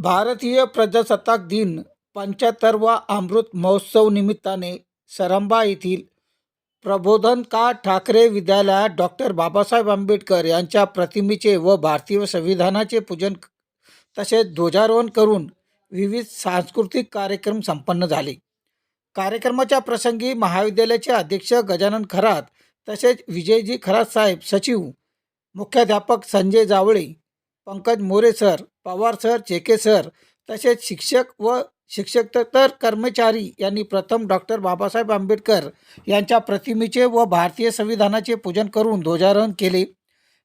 भारतीय प्रजासत्ताक दिन पंच्याहत्तरवा अमृत महोत्सव निमित्ताने सरंबा येथील प्रबोधनकार ठाकरे विद्यालयात डॉक्टर बाबासाहेब आंबेडकर यांच्या प्रतिमेचे व भारतीय संविधानाचे पूजन तसेच ध्वजारोहण करून विविध सांस्कृतिक कार्यक्रम संपन्न झाले. कार्यक्रमाच्या प्रसंगी महाविद्यालयाचे अध्यक्ष गजानन खरात तसेच विजयजी खरात साहेब सचिव मुख्याध्यापक Sanjay Jawale Pankaj More sir Pawar sir Cheke sir तसेच शिक्षक व शिक्षकेतर कर्मचारी यांनी प्रथम डॉक्टर बाबासाहेब आंबेडकर यांच्या प्रतिमेचे व भारतीय संविधानाचे पूजन करून ध्वजारोहण केले.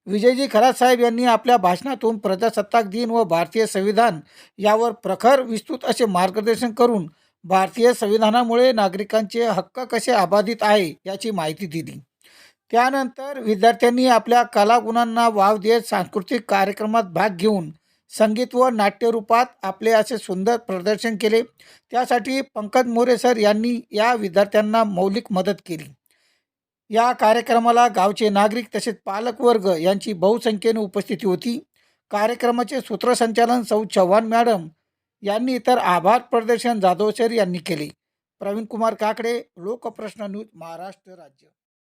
विजयजी खरात साहेब यांनी आपल्या भाषणातून प्रजासत्ताक दिन व भारतीय संविधान यावर प्रखर विस्तृत असे मार्गदर्शन करून भारतीय संविधानामुळे नागरिकांचे हक्क कसे अबाधित आहे याची माहिती दिली. त्यानंतर विद्यार्थ्यांनी आपल्या कलागुणांना वाव देत सांस्कृतिक कार्यक्रमात भाग घेऊन संगीत व नाट्यरूपात आपले असे सुंदर प्रदर्शन केले. त्यासाठी पंकज मोरे सर यांनी या विद्यार्थ्यांना मौलिक मदत केली. या कार्यक्रमाला गावचे नागरिक तसेच पालकवर्ग यांची बहुसंख्येने उपस्थिती होती. कार्यक्रमाचे सूत्रसंचालन सौ चव्हाण मॅडम यांनी तर आभार प्रदर्शन जाधव सर यांनी केले. प्रवीण कुमार काकडे लोकप्रश्न न्यूज महाराष्ट्र राज्य.